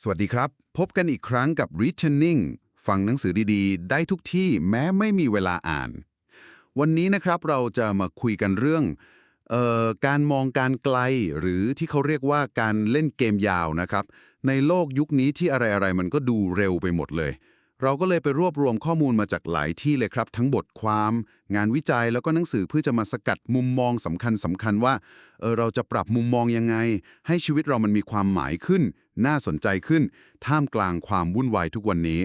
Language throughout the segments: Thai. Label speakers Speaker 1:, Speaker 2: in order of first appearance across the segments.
Speaker 1: สวัสดีครับ พบกันอีกครั้งกับ Returning ฟังหนังสือดีๆ ได้ทุกที่แม้ไม่มีเวลาอ่าน วันนี้นะครับเราจะมาคุยกันเรื่องออการมองการไกลหรือที่เขาเรียกว่าการเล่นเกมยาวนะครับ ในโลกยุคนี้ที่อะไรๆมันก็ดูเร็วไปหมดเลย เราก็เลยไปรวบรวมข้อมูลมาจากหลายที่เลยครับ ทั้งบทความ งานวิจัยแล้วก็หนังสือเพื่อจะมาสกัดมุมมองสำคัญสำคัญว่าเออเราจะปรับมุมมองยังไง ให้ชีวิตเรามันมีความหมายขึ้น น่าสนใจขึ้น ท่ามกลางความวุ่นวายทุกวันนี้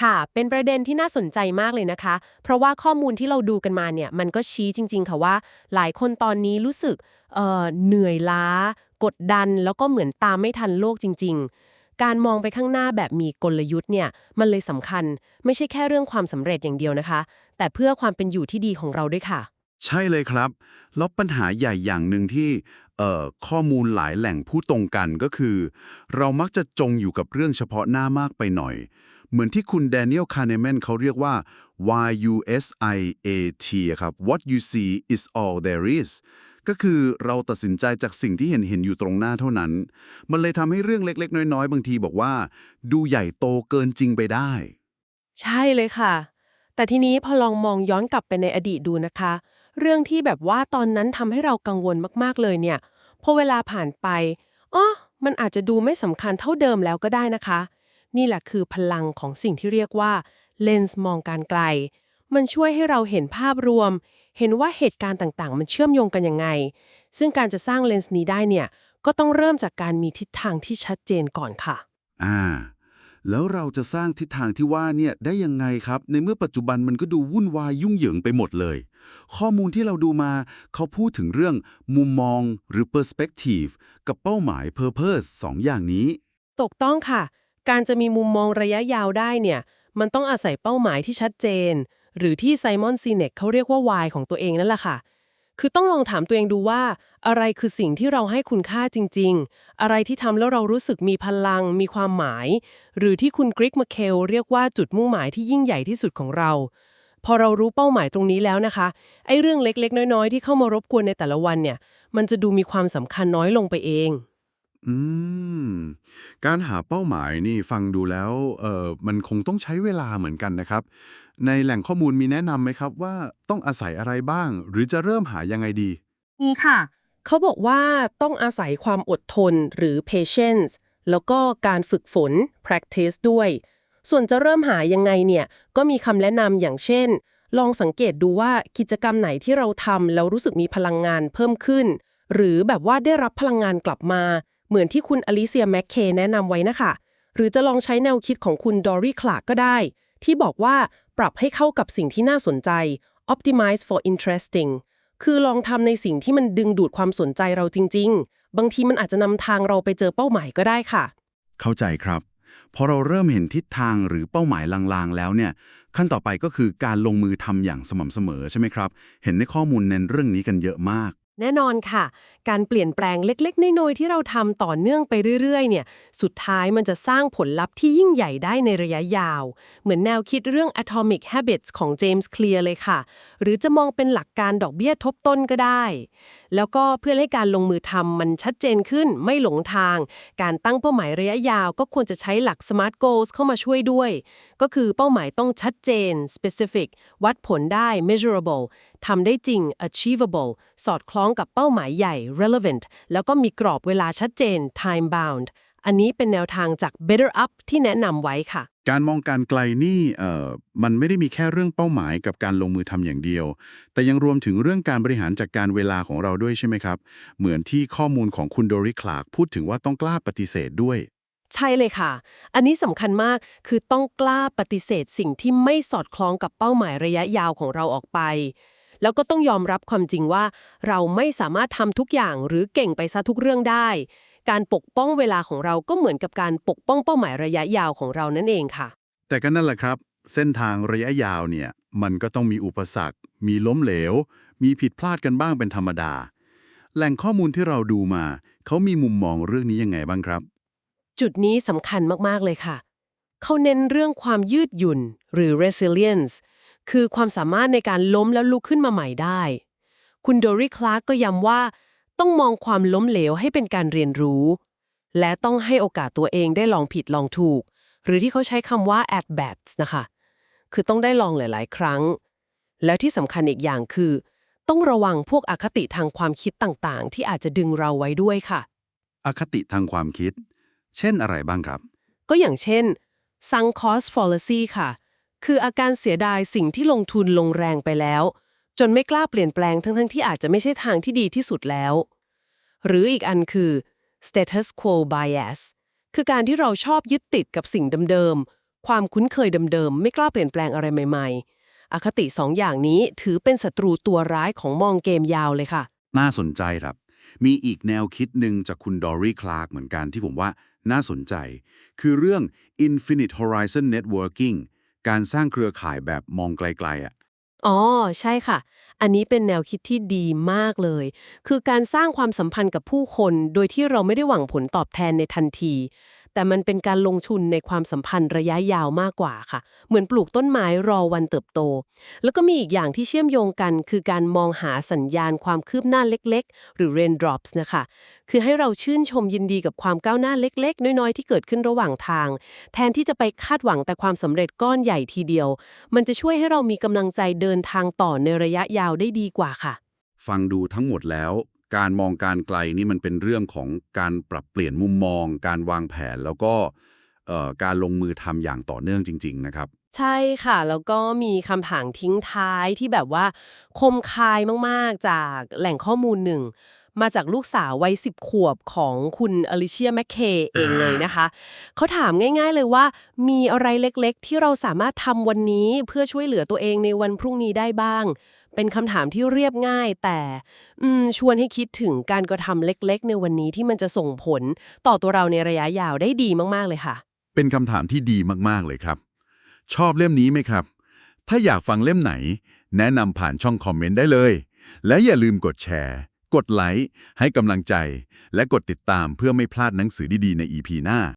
Speaker 2: ค่ะ เป็นประเด็นที่น่าสนใจมากเลยนะคะ เพราะว่าข้อมูลที่เราดูกันมาเนี่ยมันก็ชี้จริง ๆ ค่ะว่า หลายคนตอนนี้รู้สึกเออเหนื่อยล้า กดดัน แล้วก็เหมือนตามไม่ทันโลกจริง ๆ การมองไปข้างหน้าแบบมีกลยุทธ์เนี่ยมันเลยสำคัญ ไม่ใช่แค่เรื่องความสำเร็จอย่างเดียวนะคะ แต่เพื่อความเป็นอยู่ที่ดีของเราด้วยค่ะ
Speaker 1: ใช่เลยครับ แล้วปัญหาใหญ่อย่างหนึ่งที่เอ่อข้อมูลหลายแหล่งพูดตรงกันก็คือ เรามักจะจงอยู่กับเรื่องเฉพาะหน้ามากไปหน่อย เหมือนที่คุณแดเนียลคาร์เนแมนเขาเรียกว่า YUSIAT ครับ What you see is all there is ก็คือเราตัดสินใจจากสิ่งที่เห็นเห็นอยู่ตรงหน้าเท่านั้น มันเลยทำให้เรื่องเล็ก ๆ น้อยๆ บางทีบอกว่า ดูใหญ่โตเกินจริงไปได้
Speaker 2: ใช่เลยค่ะ แต่ทีนี้พอลองมองย้อนกลับไปในอดีตดูนะคะ เรื่องที่แบบว่าตอนนั้นทำให้เรากังวลมากๆเลยเนี่ยพอเวลาผ่านไปอ๋อมันอาจจะดูไม่สำคัญเท่าเดิมแล้วก็ได้นะคะ นี่แหละคือพลังของสิ่งที่เรียกว่าเลนส์มองการไกล มันช่วยให้เราเห็นภาพรวม เห็นว่าเหตุการณ์ต่างๆ มันเชื่อมโยงกันยังไง ซึ่งการจะสร้างเลนส์นี้ได้เนี่ย ก็ต้องเริ่มจากการมีทิศทางที่ชัดเจนก่อนค่ะ
Speaker 1: อ่า แล้วเราจะสร้างทิศทางที่ว่าเนี่ยได้ยังไงครับ ในเมื่อปัจจุบันมันก็ดูวุ่นวายยุ่งเหยิงไปหมดเลย ข้อมูลที่เราดูมา เขาพูดถึงเรื่องมุมมองหรือ perspective กับเป้าหมาย purpose สองอย่างนี้
Speaker 2: ถูกต้องค่ะ การจะมีมุมมองระยะยาวได้เนี่ย มันต้องอาศัยเป้าหมายที่ชัดเจน หรือที่ไซมอนซีเนกเขาเรียกว่า why ของตัวเองนั่นแหละค่ะ คือต้องลองถามตัวเองดูว่า อะไรคือสิ่งที่เราให้คุณค่าจริง ๆ อะไรที่ทำแล้วเรารู้สึกมีพลัง มีความหมาย หรือที่คุณกริกมาเคลเรียกว่าจุดมุ่งหมายที่ยิ่งใหญ่ที่สุดของเรา พอเรารู้เป้าหมายตรงนี้แล้วนะคะ ไอ้เรื่องเล็กๆ น้อยๆ ที่เข้ามารบกวนในแต่ละวันเนี่ย มันจะดูมีความสำคัญน้อยลงไปเอง
Speaker 1: อืม การหาเป้าหมายนี่ฟังดูแล้วเออมันคงต้องใช้เวลาเหมือนกันนะครับ ในแหล่งข้อมูลมีแนะนำไหมครับว่าต้องอาศัยอะไรบ้าง หรือจะเริ่มหายังไงดี
Speaker 2: นี่ค่ะ เขาบอกว่าต้องอาศัยความอดทนหรือ patience แล้วก็การฝึกฝน practice ด้วย ส่วนจะเริ่มหายังไงเนี่ย ก็มีคำแนะนำอย่างเช่น ลองสังเกตดูว่ากิจกรรมไหนที่เราทำแล้วรู้สึกมีพลังงานเพิ่มขึ้น หรือแบบว่าได้รับพลังงานกลับมา เหมือนที่คุณอลิเซียแมคเคแนะนำไว้นะคะ หรือจะลองใช้แนวคิดของคุณดอรี่คลาร์กก็ได้ ที่บอกว่าปรับให้เข้ากับสิ่งที่น่าสนใจ optimize for interesting คือลองทำในสิ่งที่มันดึงดูดความสนใจเราจริง ๆ บางทีมันอาจจะนำทางเราไปเจอเป้าหมายก็ได้ค่ะ
Speaker 1: เข้าใจครับ พอเราเริ่มเห็นทิศทางหรือเป้าหมายลางๆ แล้วเนี่ย ขั้นต่อไปก็คือการลงมือทำอย่างสม่ำเสมอใช่ไหมครับ เห็นในข้อมูลเน้นเรื่องนี้กันเยอะมาก
Speaker 2: แน่นอนค่ะ การเปลี่ยนแปลงเล็กๆ น้อยๆที่เราทำต่อเนื่องไปเรื่อยๆ เนี่ย สุดท้ายมันจะสร้างผลลัพธ์ที่ยิ่งใหญ่ได้ในระยะยาว เหมือนแนวคิดเรื่อง Atomic Habits ของ James Clear เลยค่ะ หรือจะมองเป็นหลักการดอกเบี้ยทบต้นก็ได้ แล้วก็เพื่อให้การลงมือทำมันชัดเจนขึ้นไม่หลงทาง การตั้งเป้าหมายระยะยาวก็ควรจะใช้หลัก SMART Goals เข้ามาช่วยด้วย ก็คือเป้าหมายต้องชัดเจน specific วัดผลได้ measurable ทำได้จริง achievable สอดคล้องกับเป้าหมายใหญ่ relevant แล้วก็มีกรอบเวลาชัดเจน time bound อันนี้เป็นแนวทางจาก Better Up ที่แนะนำไว้ค่ะ
Speaker 1: การมองการไกลนี่เอ่อมันไม่ได้มีแค่เรื่องเป้าหมายกับการลงมือทำอย่างเดียว แต่ยังรวมถึงเรื่องการบริหารจัดการเวลาของเราด้วยใช่ไหมครับ เหมือนที่ข้อมูลของคุณโดริคลาร์กพูดถึงว่าต้องกล้าปฏิเสธด้วย
Speaker 2: ใช่เลยค่ะ อันนี้สำคัญมากคือต้องกล้าปฏิเสธสิ่งที่ไม่สอดคล้องกับเป้าหมายระยะยาวของเราออกไป แล้วก็ต้องยอมรับความจริงว่า เราไม่สามารถทำทุกอย่างหรือเก่งไปซะทุกเรื่องได้ การปกป้องเวลาของเราก็เหมือนกับการปกป้องเป้าหมายระยะยาวของเรานั่นเองค่ะ
Speaker 1: แต่ก็นั่นแหละครับ เส้นทางระยะยาวเนี่ย มันก็ต้องมีอุปสรรค มีล้มเหลว มีผิดพลาดกันบ้างเป็นธรรมดา แหล่งข้อมูลที่เราดูมา เขามีมุมมองเรื่องนี้ยังไงบ้างครับ
Speaker 2: จุดนี้สำคัญมากๆเลยค่ะเขาเน้นเรื่องความยืดหยุ่นหรือ resilience คือความสามารถในการล้มแล้วลุกขึ้นมาใหม่ได้ คุณโดริคลาร์กก็ย้ำว่า ต้องมองความล้มเหลวให้เป็นการเรียนรู้ และต้องให้โอกาสตัวเองได้ลองผิดลองถูก หรือที่เขาใช้คำว่า at bats นะคะ คือต้องได้ลองหลาย ๆ ครั้ง แล้วที่สำคัญอีกอย่างคือ ต้องระวังพวกอคติทางความคิดต่าง ๆ ที่อาจจะดึงเราไว้ด้วยค่ะ
Speaker 1: อคติทางความคิด เช่นอะไรบ้างครับ
Speaker 2: ก็อย่างเช่น sunk cost fallacy ค่ะ คืออาการเสียดายสิ่งที่ลงทุนลงแรงไปแล้ว จนไม่กล้าเปลี่ยนแปลงทั้งๆที่อาจจะไม่ใช่ทางที่ดีที่สุดแล้ว หรืออีกอันคือ status quo bias คือการที่เราชอบยึดติดกับสิ่งเดิมๆ ความคุ้นเคยเดิมๆ ไม่กล้าเปลี่ยนแปลงอะไรใหม่ๆ อคติสองอย่างนี้ถือเป็นศัตรูตัวร้ายของมองเกมยาวเลยค่ะ
Speaker 1: น่าสนใจครับ มีอีกแนวคิดหนึ่งจากคุณดอรี่คลาร์กเหมือนกันที่ผมว่าน่าสนใจ คือเรื่อง Infinite Horizon Networking การสร้างเครือข่ายแบบมองไกลๆอะ
Speaker 2: อ๋อ ใช่ค่ะ อันนี้เป็นแนวคิดที่ดีมากเลย คือการสร้างความสัมพันธ์กับผู้คน โดยที่เราไม่ได้หวังผลตอบแทนในทันที แต่มันเป็นการลงทุนในความสัมพันธ์ระยะยาวมากกว่าค่ะ เหมือนปลูกต้นไม้รอวันเติบโต แล้วก็มีอีกอย่างที่เชื่อมโยงกัน คือการมองหาสัญญาณความคืบหน้าเล็ก ๆ หรือ raindrops นะคะ คือให้เราชื่นชมยินดีกับความก้าวหน้าเล็ก ๆ น้อย ๆ ที่เกิดขึ้นระหว่างทาง แทนที่จะไปคาดหวังแต่ความสำเร็จก้อนใหญ่ทีเดียว มันจะช่วยให้เรามีกำลังใจเดินทางต่อในระยะยาวได้ดีกว่าค่ะ
Speaker 1: ฟังดูทั้งหมดแล้ว การมองการไกลนี่มันเป็นเรื่องของการปรับเปลี่ยนมุมมอง การวางแผนแล้วก็การลงมือทำอย่างต่อเนื่องจริง ๆ นะครับ
Speaker 2: ใช่ค่ะ แล้วก็มีคำถางทิ้งท้ายที่แบบว่า คมคายมากๆจากแหล่งข้อมูลหนึ่ง มาจากลูกสาววัยสิบขวบของคุณอลิเชียแมคเคเองเลยนะคะ เขาถามง่าย ๆเลยว่า มีอะไรเล็กๆ ที่เราสามารถทำวันนี้เพื่อช่วยเหลือตัวเองในวันพรุ่งนี้ได้บ้าง เป็นคำถามที่เรียบง่ายแต่ชวนให้คิดถึงการกระทำเล็กๆ ในวันนี้ที่มันจะส่งผลต่อตัวเราในระยะยาวได้ดีมากๆเลยค่ะ
Speaker 1: เป็นคำถามที่ดีมากๆเลยครับ ชอบเล่มนี้ไหมครับ ถ้าอยากฟังเล่มไหน แนะนำผ่านช่องคอมเมนต์ได้เลย และอย่าลืมกดแชร์ กดไลค์ให้กำลังใจ และกดติดตามเพื่อไม่พลาดหนังสือดีๆใน EP หน้า